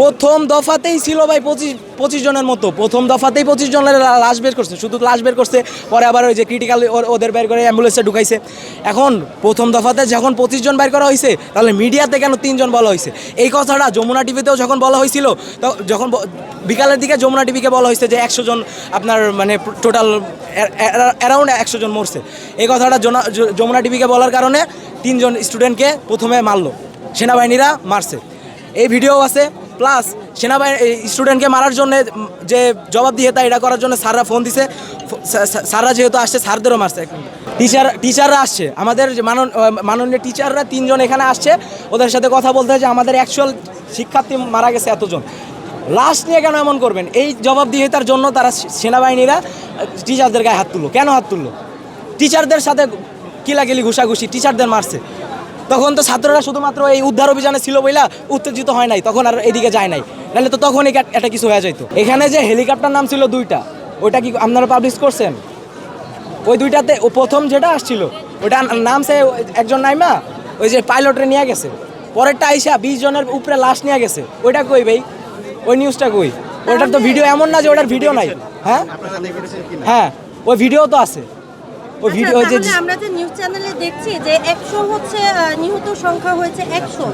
প্রথম দফাতেই ছিল ভাই পঁচিশ পঁচিশ জনের মতো। প্রথম দফাতেই পঁচিশ জনের লাশ বের করছে। শুধু লাশ বের করছে, পরে আবার ওই যে ক্রিটিক্যাল ওদের বের করে অ্যাম্বুলেন্সে ঢুকাইছে। এখন প্রথম দফাতে যখন পঁচিশ জন বের করা হয়েছে তাহলে মিডিয়াতে কেন তিনজন বলা হয়েছে এই কথাটা যমুনা টিভিতেও যখন বলা হয়েছিল যখন বিকালের দিকে যমুনা টিভিকে বলা হয়েছে যে একশো জন আপনার মানে টোটাল অ্যারাউন্ড একশো জন মরছে। এই কথাটা যমুনা টিভিকে বলার কারণে তিনজন স্টুডেন্টকে প্রথমে মারলো। সেনাবাহিনীরা মারছে। এই ভিডিও আছে প্লাস সেনাবাহিনী স্টুডেন্টকে মারার জন্য যে জবাব দিয়ে তাই এটা করার জন্য স্যাররা ফোন দিছে। স্যাররা যেহেতু আসছে, স্যারদেরও মারছে টিচার টিচাররা আসছে। আমাদের মানন মাননীয় টিচাররা তিনজন এখানে আসছে। ওদের সাথে কথা বলতে হয় যে আমাদের অ্যাকচুয়াল শিক্ষার্থী মারা গেছে এতজন। লাশ নিয়ে কেন এমন করবেন? এই জবাব দিয়ে তার জন্য তারা সেনাবাহিনীরা টিচারদের গায়ে হাত তুললো। কেন হাত তুললো? টিচারদের সাথে কিলাকিলি, ঘুষাঘুষি টিচারদের মারছে। তখন তো ছাত্ররা শুধুমাত্র এই উদ্ধার অভিযানে ছিল বইলা উত্তেজিত হয় নাই তখন আর এদিকে যায় নাই। নাহলে তো তখনই একটা- একটা কিছু হয়ে যাইতো। এখানে যে হেলিকপ্টার নাম ছিল দুইটা ওইটা কি আপনারা পাবলিশ করছেন? ওই দুইটাতে ও প্রথম যেটা আসছিল ওইটা নামছে একজন নাইমা ওই যে পাইলটে নিয়ে গেছে। পরেরটা আইসা বিশ জনের উপরে লাশ নিয়ে গেছে। ওইটা কই ভাই? ওই নিউজটা কই? ওইটার তো ভিডিও এমন না যে ওটার ভিডিও নাই। হ্যাঁ? হ্যাঁ ওই ভিডিও তো আছে। ওই আচ্ছা, ভিডিও যে আমরা যে নিউজ চ্যানেলে দেখছি যে একশো হচ্ছে নিহত সংখ্যা হয়েছে একশো।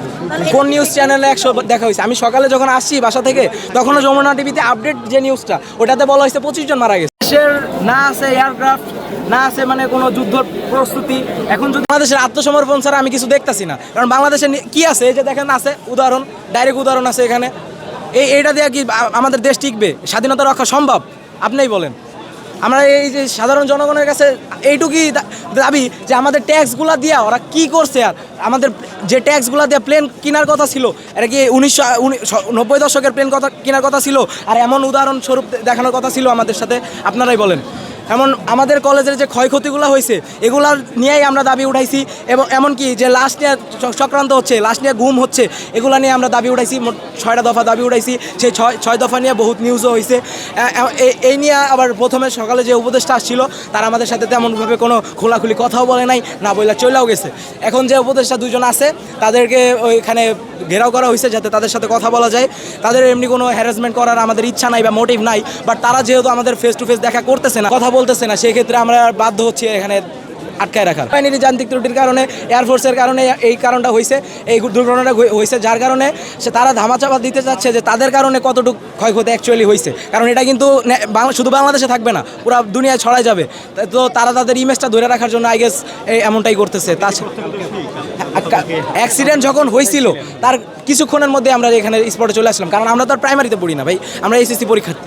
কোন নিউজ চ্যানেলে একশো দেখা হয়েছে? আমি সকালে যখন আসছি বাসা থেকে তখনও যমুনা টিভিতে আপডেট যে নিউজটা ওটাতে বলা হয়েছে পঁচিশ জন মারা গেছে। দেশের না আছে এয়ারক্রাফট না আছে মানে কোনো যুদ্ধ প্রস্তুতি। এখন যদি বাংলাদেশের আত্মসমর্পণ ছাড়া আমি কিছু দেখতাছি না। কারণ বাংলাদেশে কি আছে? এই যে দেখেন আছে উদাহরণ ডাইরেক্ট উদাহরণ আছে এখানে। এই এইটা দিয়ে কি আমাদের দেশ টিকবে? স্বাধীনতা রক্ষা সম্ভব? আপনিই বলেন। আমরা এই যে সাধারণ জনগণের কাছে এইটুকুই দাবি যে আমাদের ট্যাক্সগুলো দিয়া ওরা কি করছে আর আমাদের যে ট্যাক্সগুলো দিয়ে প্লেন কেনার কথা ছিল, এটা কি উনিশশো নব্বই দশকের প্লেন কথা কেনার কথা ছিল? আর এমন উদাহরণস্বরূপ দেখানোর কথা ছিল আমাদের সাথে। আপনারাই বলেন। এমন আমাদের কলেজের যে ক্ষয়ক্ষতিগুলো হয়েছে এগুলার নিয়েই আমরা দাবি উঠাইছি এবং এমনকি যে লাশ নিয়ে চক্রান্ত হচ্ছে, লাশ নিয়ে গুম হচ্ছে, এগুলা নিয়ে আমরা দাবি উঠাইছি ছয়টা দফা দাবি উঠাইছি, সেই ছয় ছয় দফা নিয়ে বহুত নিউজও হয়েছে এই নিয়ে আবার প্রথমে সকালে যে উপদেষ্টা আসছিল, তারা আমাদের সাথে তেমনভাবে কোনো খোলাখুলি কথাও বলে নাই, না বইলা চলেও গেছে। এখন যে উপদেষ্টা দুজন আছে, তাদেরকে ওইখানে ঘেরাও করা হয়েছে যাতে তাদের সাথে কথা বলা যায়। তাদের এমনি কোনো হ্যারাসমেন্ট করার আমাদের ইচ্ছা নাই বা মোটিভ নাই বাট তারা যেহেতু আমাদের ফেস টু ফেস দেখা করতেছে না, কথা বলতেছে না, সেক্ষেত্রে আমরা বাধ্য হচ্ছি এখানে আটকায় রাখার। বাহিনীর যান্ত্রিক ত্রুটির কারণে এয়ারফোর্সের কারণে এই কারণটা হয়েছে, এই দুর্ঘটনাটা হয়েছে, যার কারণে সে তারা ধামাচাপা দিতে চাচ্ছে যে তাদের কারণে কতটুকু ক্ষয়ক্ষতি অ্যাকচুয়ালি হয়েছে। কারণ এটা কিন্তু শুধু বাংলাদেশে থাকবে না, পুরো দুনিয়ায় ছড়াই যাবে। তো তারা তাদের ইমেজটা ধরে রাখার জন্য আই গেস এমনটাই করতেছে। তাছাড়া অ্যাক্সিডেন্ট যখন হয়েছিল, তার কিছুক্ষণের মধ্যে আমরা এখানে স্পটে চলে আসলাম, কারণ আমরা তো আর প্রাইমারিতে পড়ি না ভাই, আমরা এসএসসি পরীক্ষার্থী।